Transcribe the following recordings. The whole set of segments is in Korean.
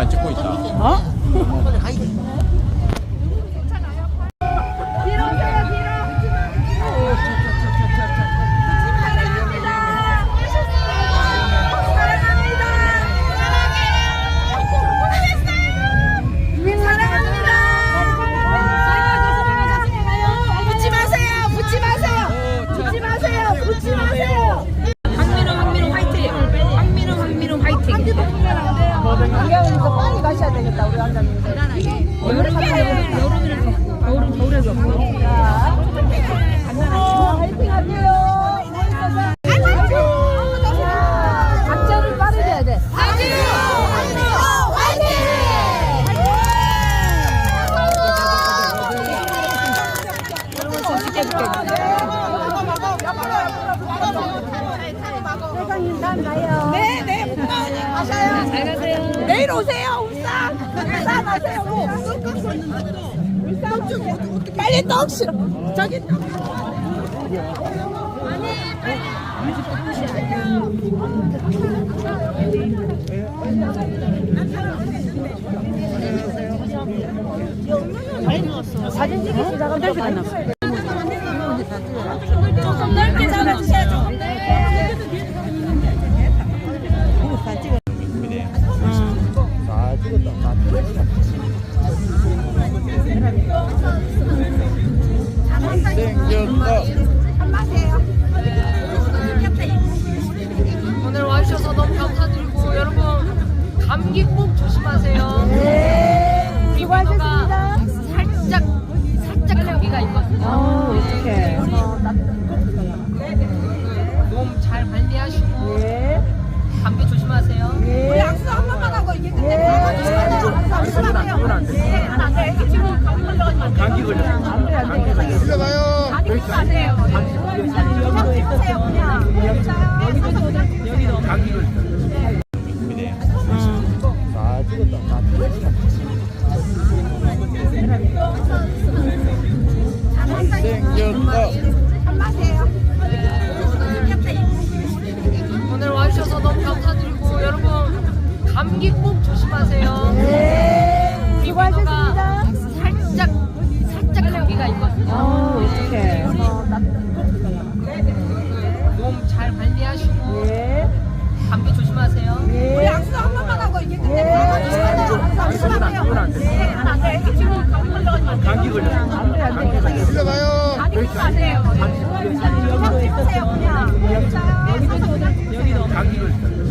데만 찍고 있다. 어? 되겠다 우리 원장님. 여름 여름이라서 겨울은 화이팅 빠르게 해야 돼. 네, 네. 가셔요. 잘 가세요. 내일 오세요. 좀 빨리 떡 싫어. 저기 떡. 사진 시작하 생겼 감기 걸렸어. 감기 걸렸어. 들어가요. 감기 걸렸어. 다 찍었다. 다 찍었다. 생겼다. 오늘 와주셔서 너무 감사드리고 여러분 감기 꼭 조심하세요. 네. 민호가 살짝 살짝 감기가 있거든요. 어, 어떡해. 몸 잘 관리하시고 예. 감기 조심하세요. 예. 악수 한 번만 하고 이게 끝내. 이건 안, 이건 안 돼. 감기 걸렸어. 감기 걸렸어. 들어가요. 감기 걸렸어. 조금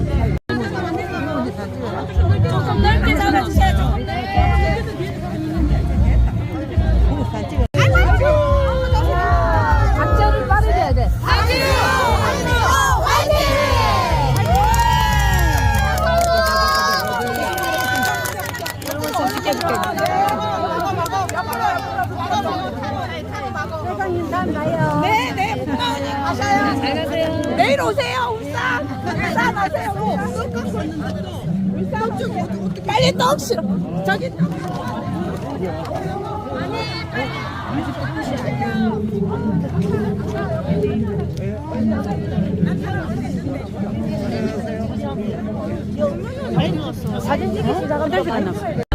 네, 네. 가셔요. 잘 가세요. 내일 오세요. 울산. 울산 오세요. 뭐. 울산 좀 빨리 떡 싫어. 저기 떡. 사진 찍기 시작하면 될수 있나?